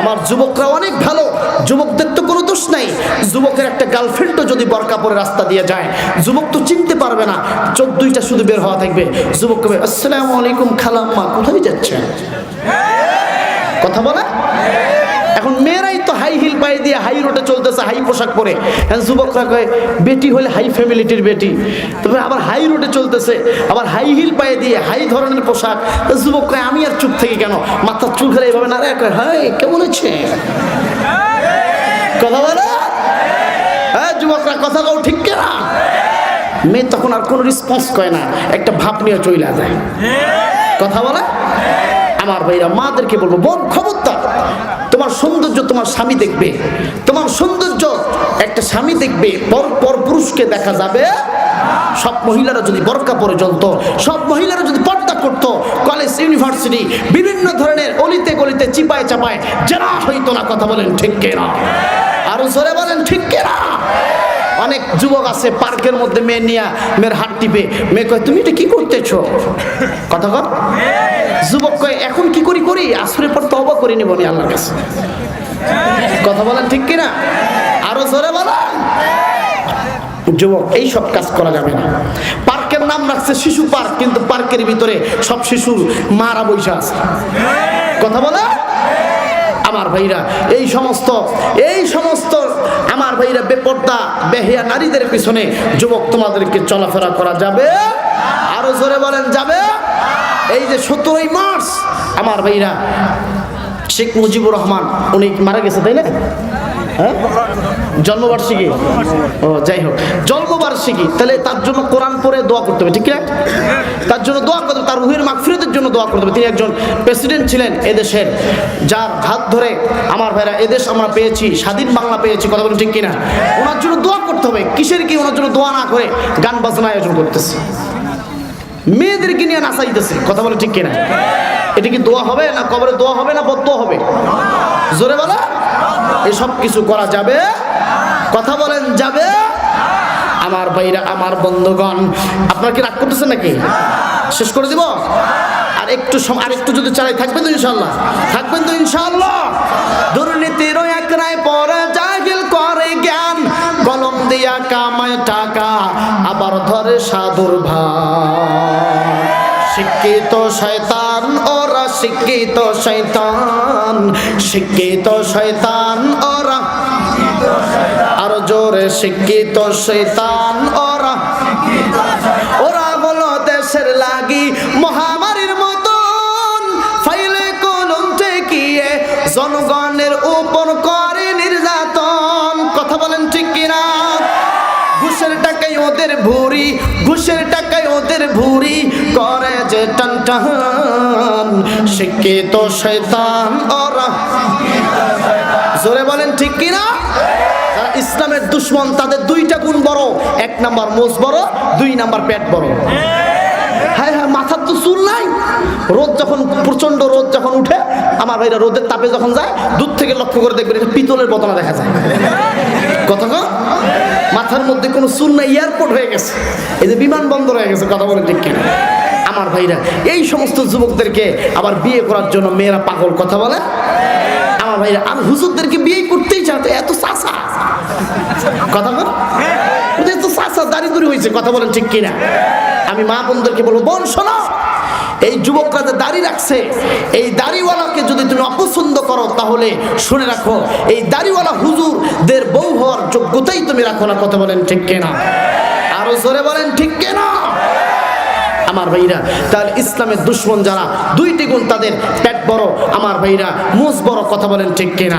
আমার যুবকরা অনেক ভালো। যুবকদের তো কোনো দোষ নাই। যুবকের একটা গার্লফ্রেন্ডও যদি বরকা পরে রাস্তা দিয়ে যায়, যুবক তো চিনতে পারবে না। চোদ্দইটা শুধু বের হওয়া থাকবে। যুবক কবে, আসসালামু আলাইকুম খালাম্মা, কোথায় যাচ্ছে কথা বলে? হাই হিল পায়ে দিয়ে হাই রোডে চলতেছে, হাই পোশাক পরে। যুবকরা কয়, বেটি হলে হাই ফ্যামিলিটির বেটি। তবে আবার হাই রোডে চলতেছে, আবার হাই হিল পায়ে দিয়ে হাই ধরনের পোশাক। তো যুবকরা আমি আর চুপ থেকে কেন? মাথার চুল খেলে এইভাবে না রে কয় হাই কে বলেছে কথা বলে। হ্যাঁ যুবকরা, কথা কও ঠিক কেনা? মেয়ে তখন আর কোনো রেসপন্স করে না, একটা ভাব নিয়ে চলে যায়। কথা বলে। আমার ভাইরা, মাদেরকে বলব, বোন, খবরদার। তোমার সৌন্দর্য তোমার স্বামী দেখবে। তোমার সৌন্দর্য একটা স্বামী দেখবে পর পর পুরুষকে দেখা যাবে। সব মহিলারা যদি বরকা পরে জ্বলতো সব মহিলারা যদি পর্দা করত কলেজ ইউনিভার্সিটি বিভিন্ন ধরনের অলিতে গলিতে, চিপায় চাপায়, যারা হইতো না, কথা বলেন ঠিক কেনা? আরও জোরে বলেন ঠিক কেনা? অনেক যুবক আছে, পার্কের মধ্যে মেয়ে নিয়ে, মেয়ের হাত টিপে, মেয়ে কয়, তুমি এটা কি করতেছো? কথা কর যুবক কয়, এখন কি করি করি? আসরের পর তবা করে নিব নি আল্লাহর কাছে। কথা বলেন ঠিক কিনা? আরও জোরে বলেন। যুবক, এই সব কাজ করা যাবে না। পার্কের নাম রাখছে শিশু পার্ক, কিন্তু পার্কের ভিতরে সব শিশুর মারা বৈশা আছে। কথা বলে আমার ভাইরা, এই সমস্ত এই সমস্ত আমার ভাইরা বেপর্দা, বেহিয়া নারীদের পিছনে যুবক তোমাদেরকে চলাফেরা করা যাবে? আরও জোরে বলেন, যাবে? এই যে সতেরোই মার্চ, আমার ভাইরা, শেখ মুজিবুর রহমান, উনি মারা গেছে, তাই না? হ্যাঁ? জন্মবার্ষিকী। ও, যাই হোক, জন্মবার্ষিকী, তাহলে তার জন্য কোরআন পড়ে দোয়া করতে হবে, ঠিক না? তার জন্য দোয়া করতে হবে, তার রুহের মাগফিরতের জন্য দোয়া করতে হবে। তিনি একজন প্রেসিডেন্ট ছিলেন এদেশের, যার হাত ধরে আমার ভাইরা, এদেশ আমরা পেয়েছি, স্বাধীন বাংলা পেয়েছি, কথা বলেন ঠিক কিনা? ওনার জন্য দোয়া করতে হবে, কিসের কি ওনার জন্য দোয়া না করে গান বাজনা আয়োজন করতেছে। মেয়েদেরকে নিয়ে নাচাইতেছে। কথা বলে ঠিক কিনা? এটা কি দোয়া হবে না কবরে দোয়া হবে না বদ হবে? জোরে বলা। এসব কিছু করা যাবে? কথা বলেন, যাবে? আমার ভাইরা, আমার বন্ধুগণ, আপনারা কি রাগ করতেছেন নাকি? শেষ করে দিব? আর একটু আর একটু যদি চালাই, থাকবেন তো ইনশাল্লাহ থাকবেন তো ইনশাল্লাহ দুর্নীতির এক রায় পরে দিয়া কামায় টাকা, আবার ধরে সাধুর ভাই শিক্ষিত শয়তান, ওরা শিক্ষিত শয়তান। শিক্ষিত শয়তান, ওরা আরও জোরে শিক্ষিত শৈতান ওরা ওরা বলো দেশের লাগি মহামারীর মতন। ফাইলে কলম ঠেকিয়ে জনগণের উপর করে নির্যাতন। কথা বলেন ওদের ভুরি ঘুষের টাকায় ওদের ভুরি করে যে টান টান। শিক্ষিত শৈতান জোরে বলেন, ঠিক কিনা? ইসলামের দুশ্মন, তাদের দুইটা গুণ বড়। এক নাম্বার মোজ বড়, দুই নাম্বার পেট বড়। হ্যাঁ রোদ যখন প্রচণ্ড রোদ যখন উঠে, আমার ভাইরা রোদের তাপে যখন যায়, দূর থেকে লক্ষ্য করে দেখবেন এটা পিতলের বদনা দেখা যায়। কথা? মাথার মধ্যে কোনো চুল নাই, এয়ারপোর্ট হয়ে গেছে। এই যে বিমানবন্দর হয়ে গেছে, কথা বলে ঠিক আমার ভাইরা, এই সমস্ত যুবকদেরকে আবার বিয়ে করার জন্য মেয়েরা পাগল কথা বলে? আমার ভাইরা আর হুজুরদেরকে বিয়ে করতেই চাতে এত চাষা কথা বল। ওদের তো চাষা দাড়ি দড়ি হয়েছে, কথা বলেন ঠিক কিনা? আমি মা বোনদেরকে বলব, বোন শোনো এই যুবকরা যে দাড়ি রাখছে, এই দাড়িওয়ালাকে যদি তুমি অপছন্দ করো, তাহলে শুনে রাখো, এই দাড়িওয়ালা হুজুরদের বউ হওয়ার যোগ্যতাই তুমি রাখো না। কথা বলেন ঠিক কিনা? আরও জোরে বলেন ঠিক কিনা? আমার ভাইরা, তাহলে ইসলামের দুশ্মন যারা, দুইটি গুণ তাদের, পেট বড়, আমার ভাইরা, মুজ বড়, কথা বলেন ঠিক কিনা?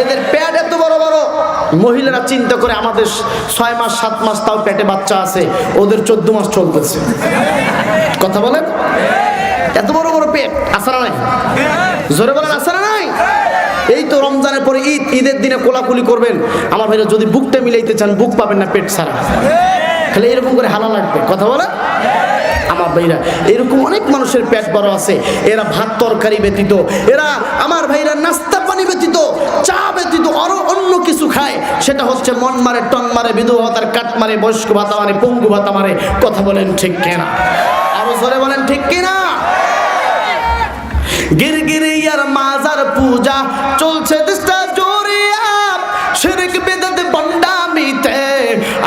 এদের পেট এত বড় বড় মহিলারা চিন্তা করে আমাদের ছয় মাস, সাত মাস তাও পেটে বাচ্চা আছে, ওদের চোদ্দ মাস চলতেছে। কথা বলেন? এত বড় বড় পেট, আসারা নাই? জোরে বলেন, আসারা নাই? এই তো রমজানের পরে ঈদ, ঈদের দিনে কোলাকুলি করবেন। আমার ভাইরা যদি বুকটা মিলাইতে চান, বুক পাবেন না পেট ছাড়া। খালি এরকম করে হালা লাগবে, কথা বলে আমার ভাইরা, এরকম অনেক মানুষের পেট বড় আছে। এরা ভাত তরকারি ব্যতীত, এরা, আমার ভাইরা নাস্তা চা ব্যতীত আরও অন্য কিছু খায়, সেটা হচ্ছে মন মারে টন মারে, বিধবা ভাতার কাট মারে, বয়স্ক ভাতা মারে, পঙ্গু ভাতা মারে, কথা বলেন ঠিক কেনা? আরও জোরে বলেন ঠিক কিনা? গিরগিরি আর মাজার পূজা চলছে দেশটা জোরিয়া, শিরিক বেদাতে বন্ডামিতে,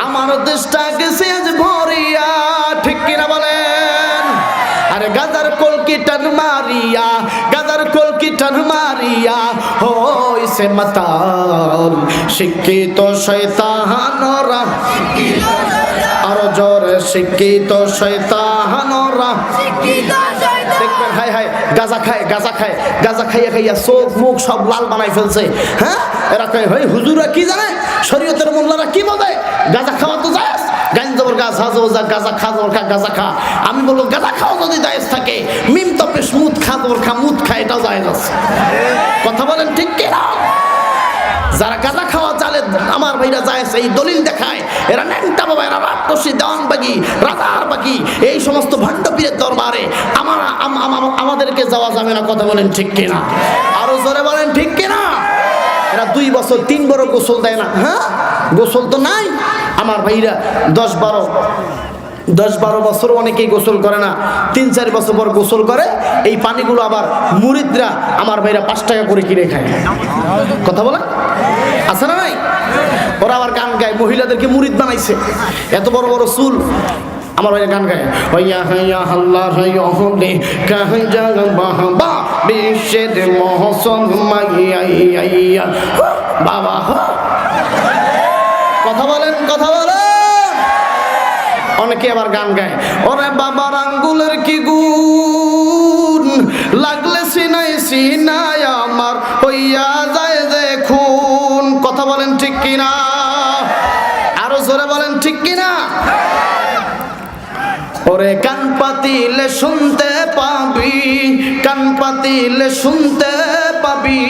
আমার দেশটা গেছে আজ ভরিয়া, ঠিক কিনা বলেন? আরে গাদার কলকি টান মারিয়া গাদার কলকি টান মারিয়া হইছে মাতাল। শিক্ষিত শয়তানরা। আর জোরে, শিক্ষিত ফেলছে। হ্যাঁ? কি বলে? খাওয়া তো যায় খা গাজা খা। আমি বলব, গাজা খাওয়া যদি থাকে। মিম তপে মুদ খাজবর খা, মুদ খা এটা যায় কথা বলেন ঠিক কিনা? যারা গাঁজা খাওয়া চালে আমার ভাইরা যায় এই দলিল দেখায়। এরা ন্যাংটা বাবা, এরা রাক্ষসী দেওয়ান বাগি রাজার বাগি এই সমস্ত ভণ্ড পীরের দরবারে। আমার, আম- আম- আমাদেরকে যাওয়া যাবে না, কথা বলেন ঠিক কিনা? আরও জোরে বলেন ঠিক কিনা? এরা দুই বছর, তিন বড় গোসল দেয় না। হ্যাঁ? গোসল তো নাই। আমার ভাইরা দশ বারো দশ বারো বছর অনেকেই গোসল করে না, তিন চার বছর পর গোসল করে, এই পানিগুলো আবার মুরিদরা আমার ভাইরা পাঁচ টাকা করে কিনে খায়। কথা বলে আছে না নাই? ওরা আবার গান গায়, মহিলাদেরকে মুরিদ বানাইছে। এত বড় বড় চুল, আমার ভাইরা গান গায়। হইয়া হইয়া হাল্লা হইয়া হলে কাহি জাগা বাবা বিশ্বের মহসন মাইয়া বাবা কথা বলেন কথা বলেন। অনেকে আবার গান গায়, ওরে বাবার আঙ্গুলের কি গুণ? লাগলে সিনাই সিনাই আমার হইয়া যায় দেখুন। কথা বলেন ঠিক কিনা? আরও জোরে বলেন ঠিক কিনা? ওরে কান পাতিলে শুনতে পাবি, কান পাতিলে শুনতে পাবি।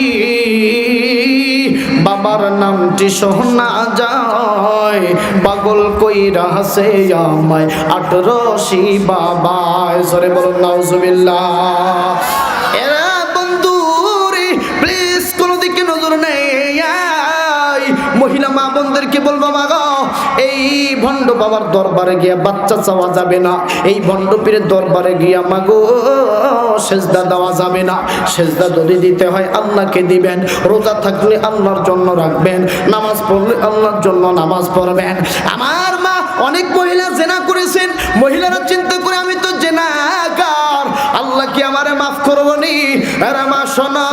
বাবার নামটি শোনা যায়। পাগল কইরা হাসে আমায় আটরশি বাবায়। সরে বলুন, নাউজুবিল্লাহ। প্লিজ কোনো দিকে নজর নেই। মহিলা মা বোনদেরকে বলব মা গো এই ভণ্ড বাবার দরবারে গিয়া বাচ্চা চাওয়া যাবে না। এই ভণ্ড পীরের দরবারে গিয়া মাগো, সেজদা দেওয়া যাবে না। সেজদা যদি দিতে হয় আল্লাহকে দিবেন। রোজা থাকলে আল্লাহর জন্য রাখবেন। নামাজ পড়লে আল্লাহর জন্য নামাজ পড়বেন। আমার মা অনেক মহিলা জেনা করেছেন। মহিলারা চিন্তা করে আমি তো জেনাকার আল্লাহ কি আমারে মাফ করব নি? আরে মা, শোনো।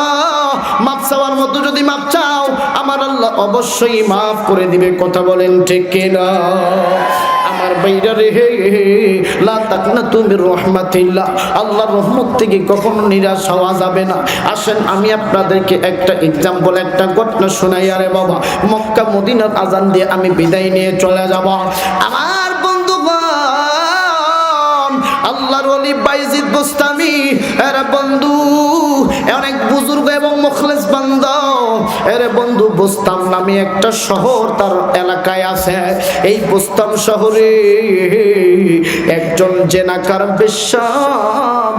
চাওয়ার মতো যদি মাপ চাও, আমার আল্লাহ অবশ্যই মাফ করে দিবে, কথা বলেন ঠিক কিনা? আমার বাইরা রে হে তুমি রহমাতিল্লাহ, আল্লাহর রহমত থেকে কখনো নিরাশ হওয়া যাবে না। আসেন, আমি আপনাদেরকে একটা এক্সাম্পল একটা ঘটনা শোনাই, আরে বাবা মক্কা মদিনার আজান দিয়ে আমি বিদায় নিয়ে চলে যাব। আমার আল্লাহর অলি বাইজিদ গোস্তামি এরা বন্ধু অনেক বুজুর্গ এবং মুখলেস বান্ধ এরে বন্ধু, বোস্তাম নামে একটা শহর তার এলাকায় আছে। এই বোস্তাম শহরে একজন জেনাকার বেশ্যা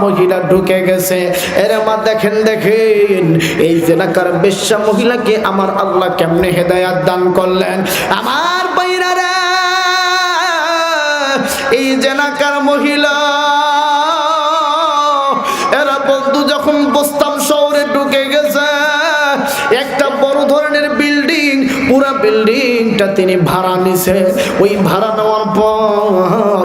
মহিলা ঢুকে গেছে। এরে মা, দেখেন দেখেন, এই জেনাকার বেশ্যা মহিলাকে আমার আল্লাহ কেমনে হেদায়াত দান করলেন? আমার বাইরারে এই জেনাকার মহিলা বিল্ডিংটা তিনি ভাড়া নিছে। ওই ভাড়া নেওয়ার পর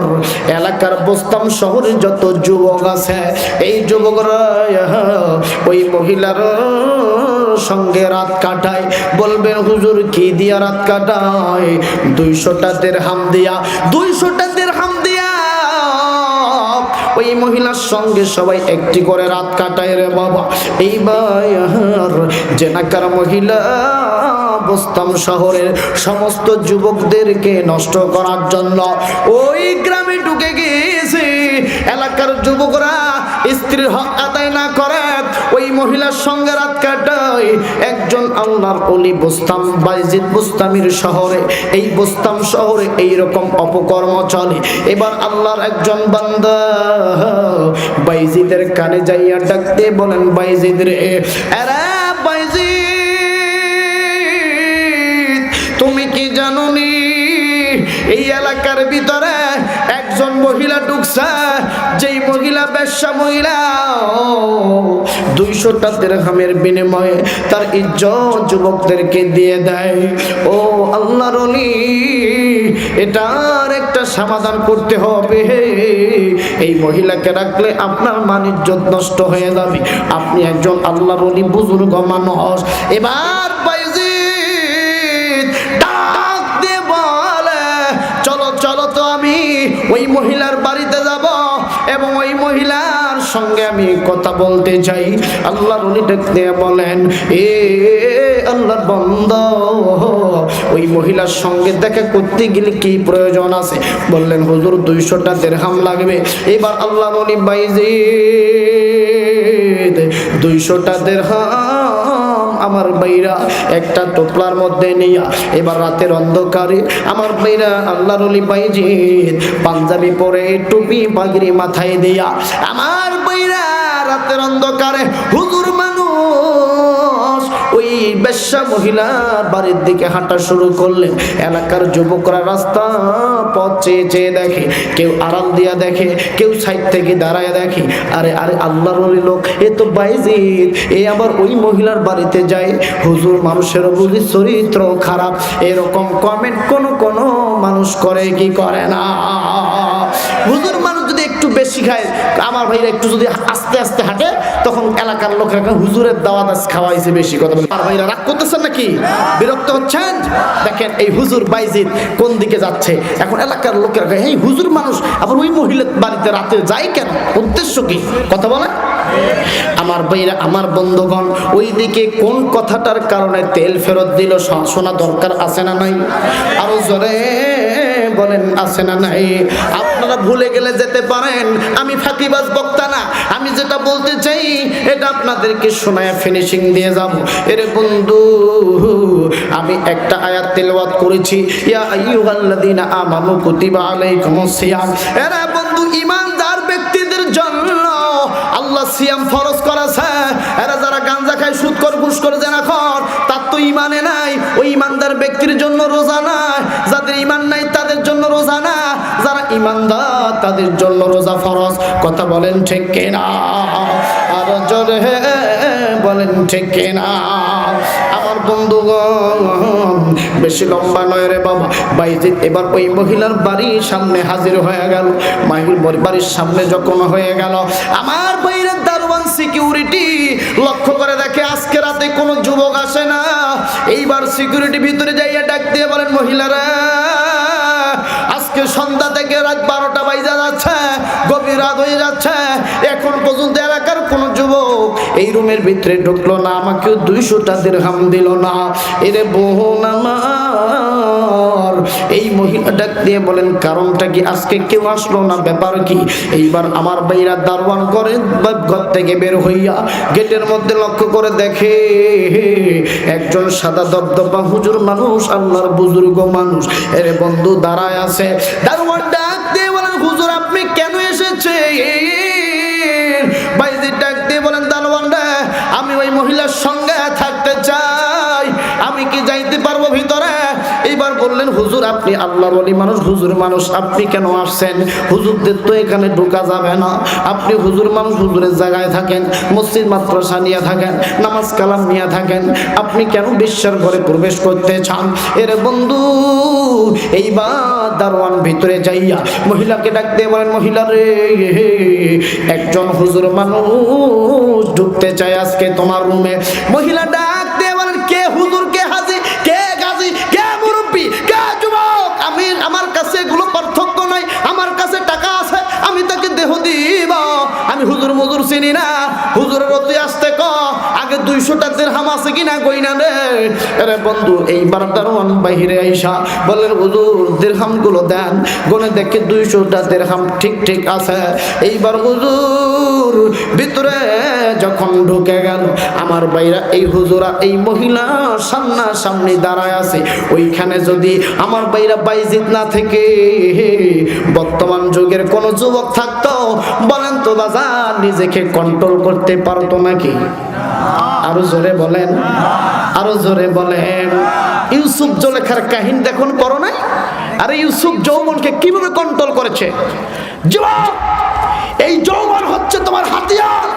এলাকার বস্তাম শহরে যত যুবক আছে, এই যুবকরা, ওই মহিলার সঙ্গে রাত কাটায়। বলবে, হুজুর, কি দিয়া রাত কাটায়? দুইশোটা দের হাম দিয়া দুইশোটা দের হাম দিয়া। ওই মহিলার সঙ্গে সবাই একটি করে রাত কাটায় রে বাবা। এইবার জেনাকার মহিলা বস্তাম শহরের সমস্ত যুবকদেরকে নষ্ট করার জন্য ওই গ্রামে ঢুকে গিয়েছে। এলাকার যুবকরা স্ত্রীর হক আদায় না করে, ওই মহিলার সঙ্গে রাত কাটায়। একজন আল্লাহর অলি বোস্তাম বাইজিদ বোস্তামির শহরে, এই বোস্তাম শহরে এই রকম অপকর্ম চলে। এবার আল্লাহর একজন বান্দা বাইজিদের কানে যাইয়া ডাকতে বলেন, বাইজিদ রে, এরা তুমি কি জানো নি এই এলাকার ভিতরে একজন মহিলা ঢুকছে, যেই মহিলা ব্যবসা মহিলা দুইশোটা দেড়হামের বিনিময়ে তার ইজ্জত যুবকদেরকে দিয়ে দেয়। ও আল্লাহর অলি এটার একটা সমাধান করতে হবে। এই মহিলাকে রাখলে আপনার মান ইজ্জত নষ্ট হয়ে যাবে। আপনি একজন আল্লাহর অলি বুজুর্গ মানুষ। এবার ওই মহিলার বাড়িতে যাব এবং ওই মহিলার সঙ্গে আমি কথা বলতে চাই। আল্লাহর উনি দিয়ে বলেন, এ আল্লাহর বন্ধ। ওই মহিলার সঙ্গে দেখা করতে গেলে কি প্রয়োজন আছে। বললেন, হুজুর, দুইশোটা দেড়হাম লাগবে। এবার আল্লাহ উনি বাইজি দুইশোটা দেড়হাম আমার বাইরা একটা টোপলার মধ্যে নিয়া এবার রাতের অন্ধকারে আমার বাইরা আল্লাহর অলি বাইজিদ পাঞ্জাবি পরে টুপি পাগড়ি মাথায় দিয়া, আমার বাইরা রাতের অন্ধকারে বেশ্যা মহিলার বাড়ির দিকে হাঁটা শুরু করলেন। এলাকার যুবকরা রাস্তা পথ চেয়ে চেয়ে দেখে, কেউ আড়াল দিয়া দেখে, কেউ সাইড থেকে দাঁড়ায় দেখে। আরে আরে, আল্লাহর লোক, এ তো বাইজিদ, এ আবার ওই মহিলার বাড়িতে যায়। হুজুর মানুষের বুঝি চরিত্র খারাপ। এরকম কমেন্ট কোন কোন মানুষ করে কি করে না? হুজুর মানুষ একটু বেশি খায়। আমার ভাইরা একটু যদি আস্তে আস্তে হাঁটে, তখন এলাকার লোকেরা হুজুরের দাওয়াত আজ খাওয়াইছে বেশি কথা আমার ভাইরা রাগ করতেছেন নাকি? বিরক্ত হচ্ছেন? দেখেন এই হুজুর বাইজিদ কোন দিকে যাচ্ছে? এখন এলাকার লোকেরা এই হুজুর মানুষ, আবার ওই মহিলার বাড়িতে রাতে যায় কেন? উদ্দেশ্য কি? কথা বলে? আমার ভাইরা, আমার বন্ধুগণ ওই দিকে কোন কথাটার কারণে তেল ফেরত দিল শোনা দরকার আছে না নাই? আরও জোরে বলেন, আছে না নাই? আপনারা ভুলে গেলে যেতে পারেন। আমি ফাঁকিবাজ বক্তা না। আমি যেটা বলতে চাই, এটা আপনাদেরকে শোনায় ফিনিশিং দিয়ে যাব। এর বন্ধু, আমি একটা আয়াত তেলাওয়াত করেছি। ইয়া আইয়ুহাল্লাযীনা আমানু কুতিবা আলাইকুমুস সিয়াম। এরা বন্ধু ইমানদার ব্যক্তিদের জন্য আল্লাহ সিয়াম ফরজ করেছে। এরা যারা গাঞ্জা খায় সুদ কর ঘুষ করে, জেনা কর তার তো ইমানে নাই। ওই ইমানদার ব্যক্তির জন্য রোজা নাই। যাদের ইমান নাই, তাদের জন্য রোজা না যারা ইমানদার, তাদের জন্য রোজা ফরজ। কথা বলেন ঠিক কিনা? আর বলেন ঠিক কিনা? আমার বন্ধুগণ, বেশি লম্বা নয় রে বাবা। বাইজিৎ এবার ওই মহিলার বাড়ির সামনে হাজির হয়ে গেল। মাহির বাড়ির সামনে যখন হয়ে গেল, আমার বাইরের দারোয়ান সিকিউরিটি লক্ষ্য করে দেখে, আজকে রাতে কোনো যুবক আসে না। এইবার সিকিউরিটি ভিতরে যাইয়া ডাক দিয়ে বলেন, মহিলারা আজকে সন্ধ্যা থেকে রাত বারোটা বাইজা যাচ্ছে, গভীর রাত হয়ে যাচ্ছে। এখন পর্যন্ত এলাকার কোন যুবক এই রুমের ভিতরে ঢুকলো না আমাকে দুইশোটা দিরহাম দিল না। এরে বোন আমার এই মহিলা ডাক দিয়ে বলেন, কারণটা কি? আজকে কেউ আসলো না? ব্যাপার কি? এইবার আমার বাইরা দারওয়ান করে ঘর থেকে বের হইয়া গেটের মধ্যে লক্ষ্য করে দেখে, একজন সাদা দবদবা হুজুর মানুষ, আল্লাহর বুজুর্গ মানুষ। এরে বন্ধু, দাঁড়ায় আছে। দারওয়ান ডাক দিয়ে বললেন, হুজুর, আপনি আল্লাহর ওলি মানুষ, হুজুর মানুষ, আপনি কেন আসছেন? হুজুরদের তো এখানে ঢোকা যাবে না। আপনি হুজুর মানুষ, হুজুরের জায়গায় থাকেন, মসজিদ, মাদ্রাসা নিয়ে থাকেন, নামাজ কালাম নিয়ে থাকেন। আপনি কেন বিশ্বের ঘরে প্রবেশ করতে চান? এর বন্ধু, এইবার দারোয়ান ভিতরে যাইয়া মহিলাকে ডাক দিয়ে বলেন, মহিলা রে, একজন হুজুর মানুষ ঢুকতে চায় আজকে তোমার রুমে। মহিলা হুজুর মুজুর চিনি না। হুজুরের অতি আসতে ক আগে দুইশোটা দেড়হাম আছে কিনা কইনা রে? আরে বন্ধু এইবার দারোয়ান বাহিরে আইসা বলেন, হুজুর দেড়হামগুলো দেন। গনে দেখে দুইশোটা দেড়হাম ঠিক ঠিক আছে। এইবার হুজুর, ভিতরে যখন ঢুকে গেল, আমার বাইরা এই হুজুরা, এই মহিলা সামনা সামনে দাঁড়ায় আছে। ওইখানে যদি আমার বাইরা বাইজিত না থেকে, বর্তমান যুগের কোন যুবক থাকতো, বলেন তো, বাজার নিজেকে কন্ট্রোল করতে পারতো নাকি? আরও জোরে বলেন। আরও জোরে বলেন। ইউসুফ জলেখার কাহিনী দেখুন, করো নাই? আরে ইউসুফ যৌবনকে কীভাবে কন্ট্রোল করেছে? এই যৌবন হচ্ছে তোমার হাতিয়ার।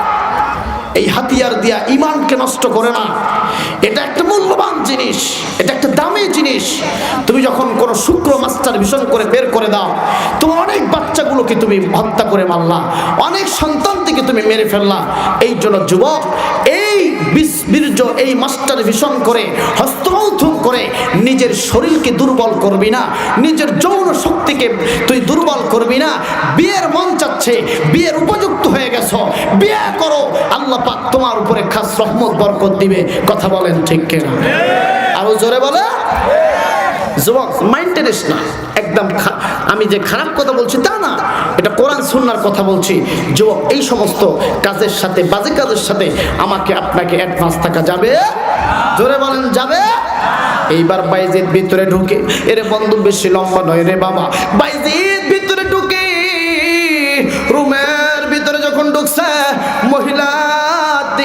এই হাতিয়ার দিয়া ইমানকে নষ্ট করে না। এটা একটা মূল্যবান জিনিস, এটা একটা দামি জিনিস। তুমি যখন কোনো শুক্র মাস্টার ভীষণ করে বের করে দাও, তোমার অনেক বাচ্চাগুলোকে তুমি হত্যা করে মারলা, অনেক সন্তান থেকে তুমি মেরে ফেললা। এই জন্য যুবক, এই বীর্য এই মাস্টার ভীষণ করে হস্তমৌথুক করে নিজের শরীরকে দুর্বল করবি না, নিজের যৌন শক্তিকে তুই দুর্বল করবি না। বিয়ের মন চাচ্ছে, বিয়ের উপযুক্ত হয়ে গেছো, বিয়ে করো। আল্লাহ পাক তোমার উপরে খাস রহমত, বরকত দিবে। কথা বলেন ঠিক কিনা? আরও জোরে বলে? যুবক মাইন্টেনেস না। একদম আমি যে খারাপ কথা বলছি তা না। এটা কোরআন সুন্নার কথা বলছি। যুবক এই সমস্ত কাজের সাথে, বাজে কাজের সাথে আমাকে আপনাকে অ্যাডভান্স থাকা যাবে? জোরে বলেন, যাবে? এইবার বাইজিদ ভিতরে ঢুকে, এরে বন্ধু বেশি লম্বা নয় রে বাবা। বাইজিদ ভিতরে ঢুকে, রুমের ভিতরে যখন ঢুকছে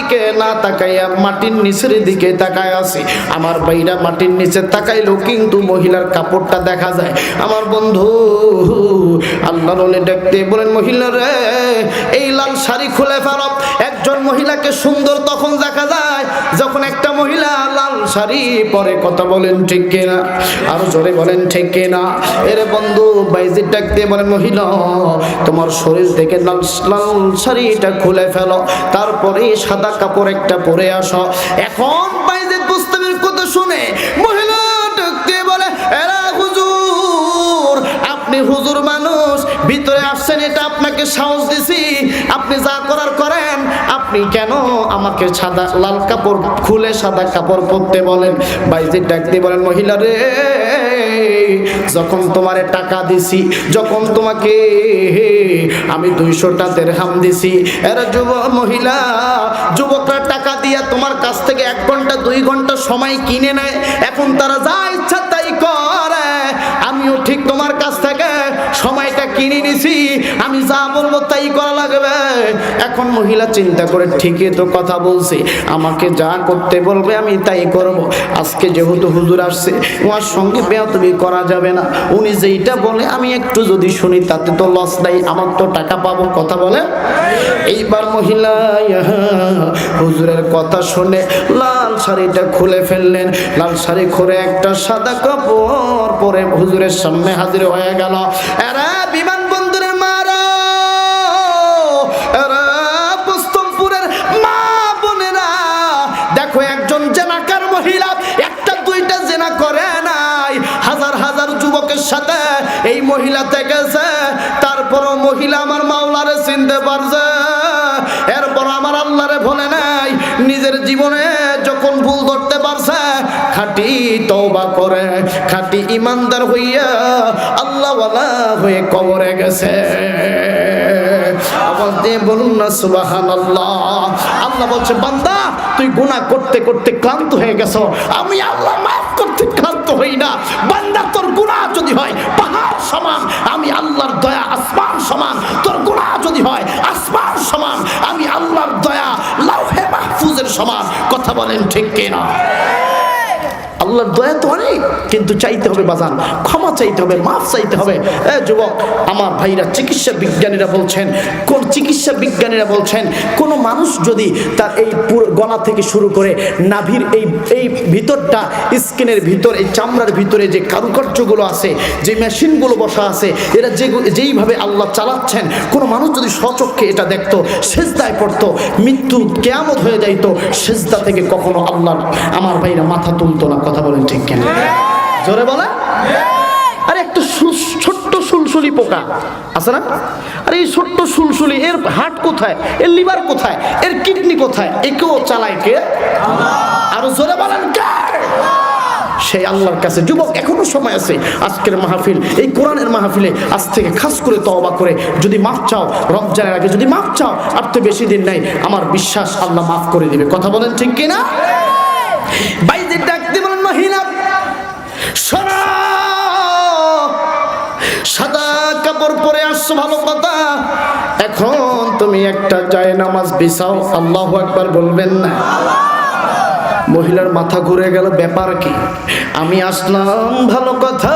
দিকে না তাকাইয়া মাটির নিচের দিকে তাকায় আছি। আমার বাইরা মাটির নিচে তাকাইলো, কিন্তু মহিলার কাপড়টা দেখা যায়। আমার বন্ধু আল্লাহর রলে দেখতে বলেন, মহিলা রে, এই লাল শাড়ি খুলে ফেলো। একজন মহিলাকে সুন্দর তখন দেখা যায়, যখন একটা মহিলা শাড়ি পরে কথা বলেন ঠিক কিনা? আরও জোরে বলেন ঠিক কিনা? এর বন্ধু বাইজির ডাক দিয়ে বলেন মহিলা, তোমার শরীর থেকে লাল লাল শাড়িটা খুলে ফেলো, তারপরে সাদা কাপড় একটা পরে আসো। এখন বাইজিদ বুঝতে কথা শুনে মহিলা ডাক দিয়ে বলে, এরা হুজুর, আপনি হুজুর মানুষ, ভিতরে আসছেন, এটা আপনাকে সাহস দিছি, আপনি যা করার করেন আপনি কেন আমাকে সাদা লাল কাপড় খুলে সাদা কাপড় পরতে বলেন? বাইজির ডাক দিয়ে বলেন, মহিলা রে, যখন তোমারে টাকা দিছি, যখন তোমাকে আমি দুইশোটা দেড়হাম দিছি, এরা যুব মহিলা, যুবকরা টাকা দিয়া তোমার কাছ থেকে এক ঘণ্টা, দুই ঘণ্টা সময় কিনে নেয়। এখন তারা যা ইচ্ছা তাই করে। আমিও ঠিক তোমার কাছ থেকে সময়টা কিনে নিছি, আমি যা বলব তাই করা লাগবে। এখন মহিলা চিন্তা করে ঠিকই তো কথা বলছি, আমাকে যা করতে বলবে আমি তাই করব। আজকে যেহেতু হুজুর আসছে ওনার সঙ্গে বেয়াতবি করা যাবে না। উনি যেইটা বলে, আমি একটু যদি শুনি, তাতে তো লস নাই, আমার তো টাকা পাবো, কথা বলে। এইবার মহিলা হুজুরের কথা শুনে লাল শাড়িটা খুলে ফেললেন। লাল শাড়ি খুলে একটা সাদা কাপড় পরে হুজুরের সামনে হাজির হয়ে গেল। এরা বিমানবন্দরের মারা, এরা পুস্তমপুরের মা বোনেরা। দেখো, একজন জেনাকার মহিলা, একটা দুইটা জেনা করে নাই। হাজার হাজার যুবকের সাথে এই মহিলা থেকেছে। তারপরও মহিলা আমার মাওলারে চিনতে পারছে। এরপর আমার আল্লাহরে ভোলে নাই। নিজের জীবনে যখন ভুল ধরতে পারছে খাটি তওবা করে, খাটি ইমানদার হইয়া আল্লাহওয়ালা হয়ে কবরে গেছে। আওয়াজ দিয়ে বলুন না সুবাহান আল্লাহ আল্লাহ বলছে, বান্দা, তুই গুনাহ করতে করতে ক্লান্ত হয়ে গেছো। আমি আল্লাহ মাফ করতে ক্লান্ত হই না। বান্দা, তোর গুনাহ যদি হয়, পাহাড় সমান। আমি আল্লাহর দয়া, আসমান সমান। তোর গুনাহ যদি হয়, আসমান সমান। আমি আল্লাহর দয়া, লাউহে মাহফুজের সমান। কথা বলেন ঠিক কিনা? আল্লাহর দয়া তো অনেক, কিন্তু চাইতে হবে বাজান ক্ষমা চাইতে হবে, মাফ চাইতে হবে। এ যুবক, আমার ভাইরা চিকিৎসা বিজ্ঞানীরা বলছেন, কোন চিকিৎসা বিজ্ঞানীরা বলছেন, কোন মানুষ যদি তার এই গলা থেকে শুরু করে নাভির এই এই ভিতরটা, স্কিনের ভিতর, এই চামড়ার ভিতরে যে কারুকার্যগুলো আছে, যে মেশিনগুলো বসা আছে, এরা যে, যেইভাবে আল্লাহ চালাচ্ছেন, কোনো মানুষ যদি সচক্ষে এটা দেখতো, সেজদায় পড়তো, মৃত্যু কেয়ামত হয়ে যাইতো, সেজদা থেকে কখনো আল্লাহ আমার ভাইরা মাথা তুলতো না, কথা বলেন ঠিক কেন? জোরে বলে আরে একটা ছোট্ট সুলসুলি পোকা। আছে না? আরে এই ছোট্ট সুলসুলি, এর হার্ট কোথায়? এর লিভার কোথায়? এর কিডনি কোথায়? একেও চালায় কে? আরও জোরে বলেন সেই আল্লাহর কাছে। যুবক, এখনও সময় আছে আজকের মাহফিল। এই কোরআনের মাহফিলে আজ থেকে খাস করে তওবা করে যদি মাফ চাও, রমজানের আগে যদি মাফ চাও, আর তো বেশি দিন নাই, আমার বিশ্বাস আল্লাহ মাফ করে দিবে। কথা বলেন ঠিক কিনা? মহিলা শোনো সাদা কাপড় পরে আসছো ভালো কথা। এখন তুমি একটা নামাজ বিছাও, আল্লাহ একবার বলবেন না। মহিলার মাথা ঘুরে গেল, ব্যাপার কি? আমি আসলাম ভালো কথা,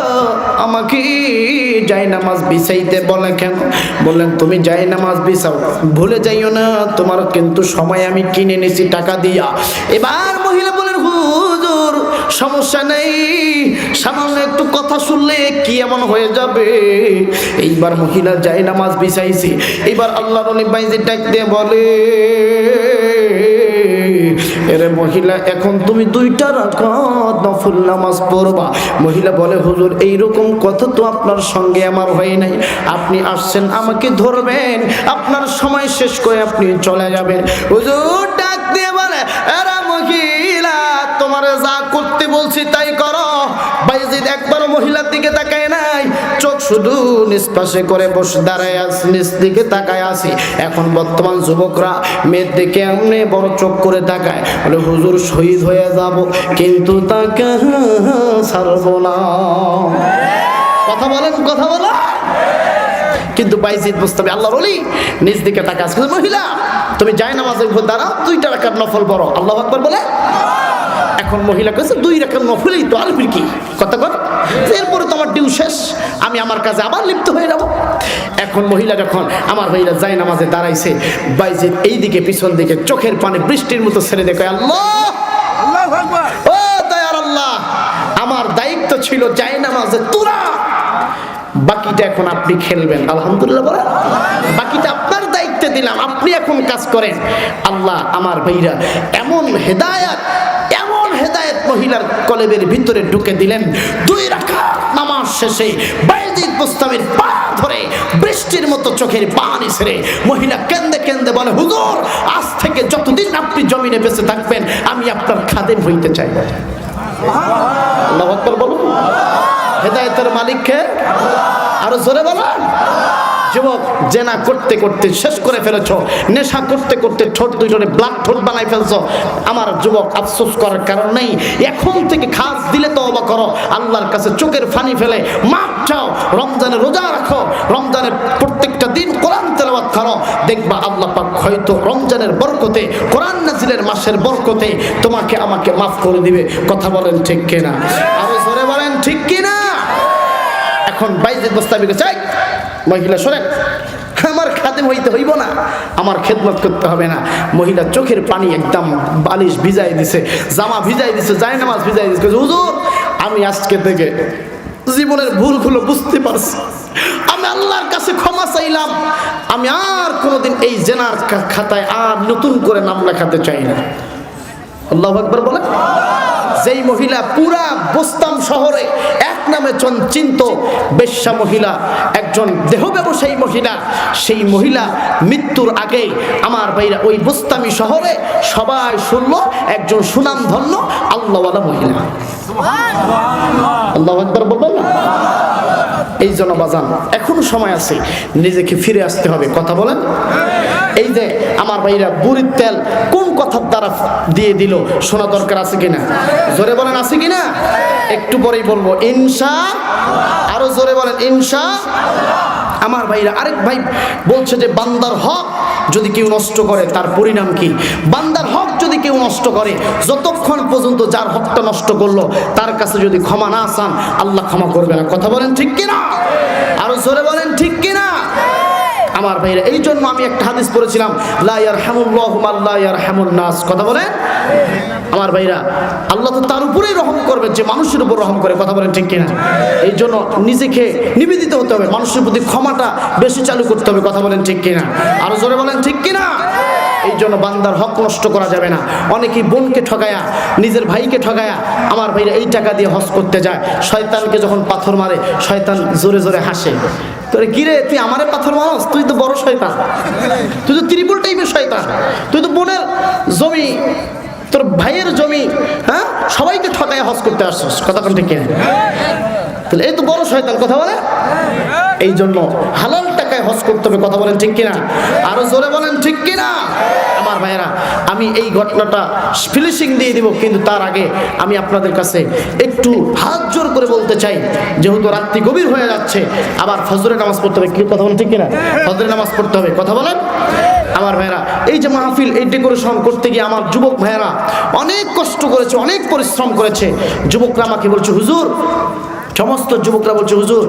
আমাকে যাই নামাজ বিছাইতে বলে কেন? বললেন, তুমি যাই নামাজ বিছাও। ভুলে যাইও না, তোমার কিন্তু সময় আমি কিনে নিছি টাকা দিয়া। এবার সমস্যা নেই। সামান্য একটু কথা শুনলে কি এমন হয়ে যাবে? এইবার মহিলা যাই নামাজ বিছাইছি। এবার আল্লাহর অলি বাইজি ডাক দিয়ে বলে, এরে মহিলা, এখন তুমি দুইটা রাকাত নফল নামাজ পড়বা। মহিলা বলে, হুজুর, এইরকম কথা তো আপনার সঙ্গে আমার হয় নাই। আপনি আসছেন, আমাকে ধরবেন। আপনার সময় শেষ করে আপনি চলে যাবেন। হুজুর বলছি, তাই করো। বাইজিদ একবার মহিলার দিকে তাকায় নাই। চোখ শুধু নিষ্পাশে করে বসে দাঁড়ায় আস নিচ দিকে তাকায় আসি এখন বর্তমান যুবকরা মেয়ের দিকে এমনি বড় চোখ করে তাকায়। বলে, হুজুর, শহীদ হয়ে যাব, কিন্তু তাকে ছাড়বো না। কথা বলেন কথা বলেন। কিন্তু বাইজিদ মুস্তাবি আল্লাহর ওলি নিজ দিকে তাকায় আছে। মহিলা, তুমি যাই নামাজের উপর দাঁড়াও, দুইটা রাকাত নফল পড়ো। আল্লাহ আকবার বলে। এখন মহিলা কাছে দুই রাকাত নফলই তো আর কি? কথা কর? এরপরে তো আমার ডিউ শেষ। আমি আমার কাজে আবার লিপ্ত হয়ে যাব। এখন মহিলা যখন আমার মহিলা যাই নামাজে দাঁড়াইছে বাইজিদ এই দিকে পিছন দিকে চোখের পানে বৃষ্টির মতো ছেড়ে দেখে আল্লাহ! ও দয়ার আল্লাহ আমার দায়িত্ব ছিল যাই নামাজে তুরা। বাকিটা এখন আপনি খেলবেন। আলহামদুলিল্লাহ বলেন। বাকিটা আপনার দায়িত্বে দিলাম আপনি এখন কাজ করেন। আল্লাহ আমার ভাইরা এমন হেদায়াত হেদায়েত মহিলার কলেবের ভিতরে ঢুকে দিলেন। দুই রাখা নামাজ শেষে বাইজিদ মুস্তামির পা ধরে বৃষ্টির মতো চোখের পানি ছেড়ে মহিলা কেন্দে কেন্দে বলে, হুজুর, আজ থেকে যতদিন আপনি জমিনে বেঁচে থাকবেন, আমি আপনার খাদেম হইতে চাই আকবার বলুন। হেদায়েতের মালিককে আরও জোরে বলেন। যুবক, জেনা করতে করতে শেষ করে ফেলেছো, নেশা করতে করতে ঠোঁট দুইজনে ব্লাড ঠোঁট বানাই ফেলছো। আমার যুবক আফসোস করার কারণ নেই। এখন থেকে খাস দিলে তো অবাক করো। আল্লাহর কাছে চোখের ফানি ফেলে মাপ চাও। রমজানে রোজা রাখো। রমজানের প্রত্যেকটা দিন কোরআন তেলাওয়াত করো। দেখবা আল্লাহ পাক হয়তো রমজানের বরকতে, কোরআন নাজিলের মাসের বরকতে তোমাকে আমাকে মাফ করে দিবে। কথা বলেন ঠিক কিনা? আরও জোরে বলেন ঠিক কিনা? এখন বাইজে মোস্তাবিকে চাই। মহিলা, শোনেন, আমার খাদেম হইতে হইব না, আমার খেদমত করতে হবে না। মহিলা চোখের পানি একদম বালিশ ভিজাই দিছে, জামা ভিজাই দিছে জায় নামাজ ভিজাই দিছে হুজুর, আমি আজকে থেকে জীবনের ভুলগুলো বুঝতে পারছি। আমি আল্লাহর কাছে ক্ষমা চাইলাম। আমি আর কোনোদিন এই জেনার খাতায় আর নতুন করে নাম লেখাতে চাই না। আল্লাহ আকবর বলে যেই মহিলা পুরা বোস্তাম শহরে এক নামে চন- চিন্ত বেশ্যা মহিলা, একজন দেহ ব্যবসায়ী মহিলা, সেই মহিলা মৃত্যুর আগে আমার বাইরা ওই বোস্তামি শহরে সবাই শুনলো, একজন সুনাম ধন্য আল্লাহওয়ালা মহিলা। আল্লাহ একবার বলবেন না? এই জন্য বাজান এখনও সময় আছে, নিজেকে ফিরে আসতে হবে, কথা বলেন? এই যে আমার ভাইরা বুড়ির তেল কোন কথার দ্বারা দিয়ে দিল, শোনা দরকার আছে কিনা? জোরে বলেন, আছে কিনা? একটু পরেই বলব ইনসা আরও জোরে বলেন ইনসা আমার ভাইরা, আরেক ভাই বলছে যে, বান্দার হক যদি কেউ নষ্ট করে, তার পরিণাম কি? বান্দার হক যদি কেউ নষ্ট করে, যতক্ষণ পর্যন্ত যার হকটা নষ্ট করল, তার কাছে যদি ক্ষমা না চান, আল্লাহ ক্ষমা করবে না। কথা বলেন ঠিক কিনা? আরও জোরে বলেন, ঠিক আমার ভাইরা এই জন্য আমি একটা হাদিস পড়েছিলাম লাইয়ার ইয়ারহামুল্লাহু মান লাইয়ার ইয়ারহামুন নাস কথা বলেন? আমার ভাইরা আল্লাহ তো তার উপরেই রহম করবে যে মানুষের উপর রহম করে, কথা বলেন ঠিক কিনা? এই জন্য নিজেকে নিবেদিত হতে হবে, মানুষের প্রতি ক্ষমাটা বেশি চালু করতে হবে, কথা বলেন ঠিক কিনা? আরও জোরে বলেন ঠিক কিনা? এই জন্য বান্দার হক নষ্ট করা যাবে না। অনেকেই বোনকে ঠগায়া, নিজের ভাইকে ঠগায়া, আমার ভাইরা এই টাকা দিয়ে হজ করতে যায়। শয়তানকে যখন পাথর মারে, শয়তান জোরে জোরে হাসে। তোরে কিরে তুই আমারে পাথর মারস? তুই তো বড় শয়তান। তুই তো ত্রিপুল টাইপের শয়তান। তুই তো বোনের জমি, তোর ভাইয়ের জমি হ্যাঁ? সবাইকে ঠকায় হজ করতে আসছিস। কথা কোন ঠিক তাহলে এই তো বড় শয়তান, কথা বলে? এই জন্য হালাল টাকায় হজ করতে হবে, কথা বলেন ঠিক কিনা? আরও জোরে বলেন ঠিক কিনা? আমার ভাইয়েরা, আমি এই ঘটনাটা ফিনিশিং দিয়ে দিব, কিন্তু তার আগে আমি আপনাদের কাছে একটু হাত জোর করে বলতে চাই। যেহেতু রাত্রি গভীর হয়ে যাচ্ছে, আবার ফজরের নামাজ পড়তে হবে, কি কথা বলেন ঠিক কিনা? ফজরের নামাজ পড়তে হবে, কথা বলেন? আমার ভাইরা এই যে মাহফিল, এই ডেকোরেশন করতে গিয়ে আমার যুবক ভাইরা অনেক কষ্ট করেছে, অনেক পরিশ্রম করেছে। যুবকরা আমাকে বলছে, হুজুর, সমস্ত যুবকরা বলছে, হুজুর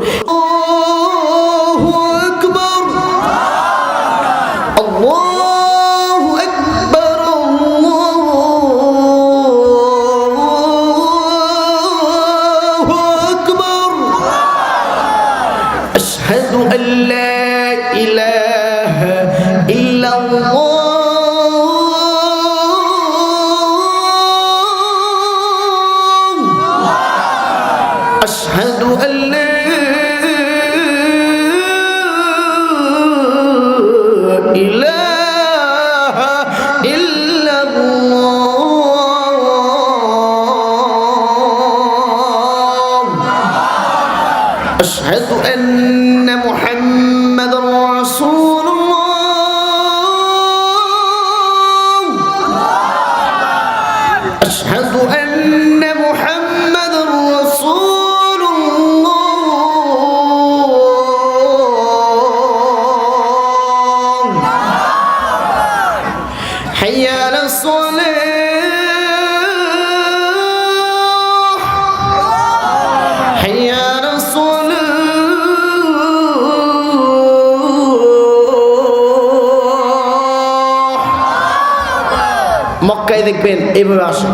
أن لا মক্কায় দেখবেন এইভাবে আসে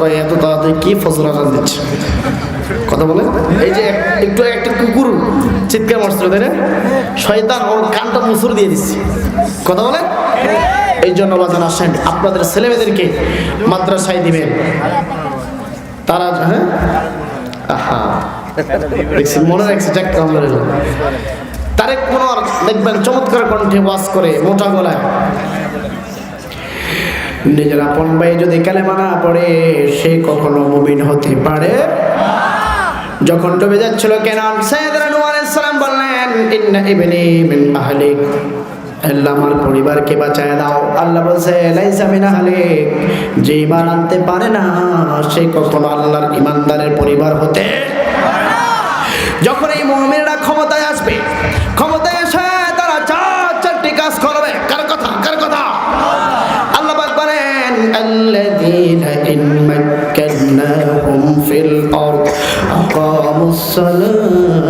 কয়, এত তাড়াতাড়ি কি ফজর আজান দিচ্ছে? কথা বলে? এই যে একটু, একটা কুকুর চিৎকার মারছিল, তাই না? শয়তান ওর কানটা মুসুর দিয়ে দিচ্ছে। কথা বলে? এই জন্য বাজান আসেন, আপনাদের ছেলেমেয়েদেরকে মাদ্রাসায় দিবেন। তারা হ্যাঁ? আহা। দেখছি মনে রাখছে, যাক আলহামদুলিল্লাহ তারেক মনোয়ার দেখবেন, চমৎকার কণ্ঠে ওয়াজ করে, মোটা গলায়। নিজের আপন ভাই যদি কালেমা না পড়ে, সে কখনো মুমিন হতে পারে? যখন ডুবে যাচ্ছিল কেন সাইয়েদনা নূহ আলাইহিস সালাম বললেন, ইন্না ইবনি মিন আহলিক। আল্লাহ আমার পরিবারকে বাঁচায় দাও। আল্লাহ বলছে, লাইসা মিন আহলিক। যে ইমান আনতে পারে না, সে কখনো আল্লাহর ইমানদারের পরিবার হতে যখন مكناهم في الأرض أقاموا الصلاة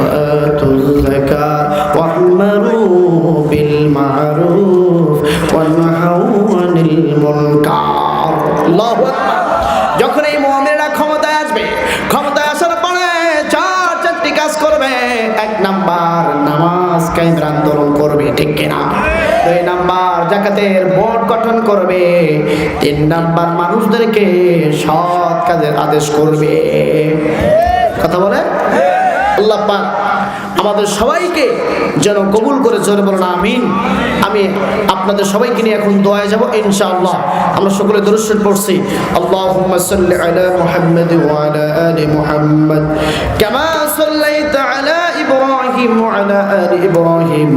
وآتوا الزكاة واعملوا بالمعروف জাকাতের বোর্ড গঠন করবে। তিন নাম্বার মানুষদেরকে সৎ কাজের আদেশ করবে। কথা বলে? আল্লাহ আমাদের সবাইকে যেন কবুল করে জোরে বলুন, আমিন। আমি আপনাদের সবাইকে নিয়ে এখন দোয়ায় যাব, ইনশাআল্লাহ। আমরা সকলে দরুদ পড়ছি। আল্লাহুম্মা সাল্লি আলা মুহাম্মাদ ওয়া আলা আলি মুহাম্মাদ। কামা সাল্লাইতা আলা ইব্রাহিম ওয়া আলা আলি ইব্রাহিম।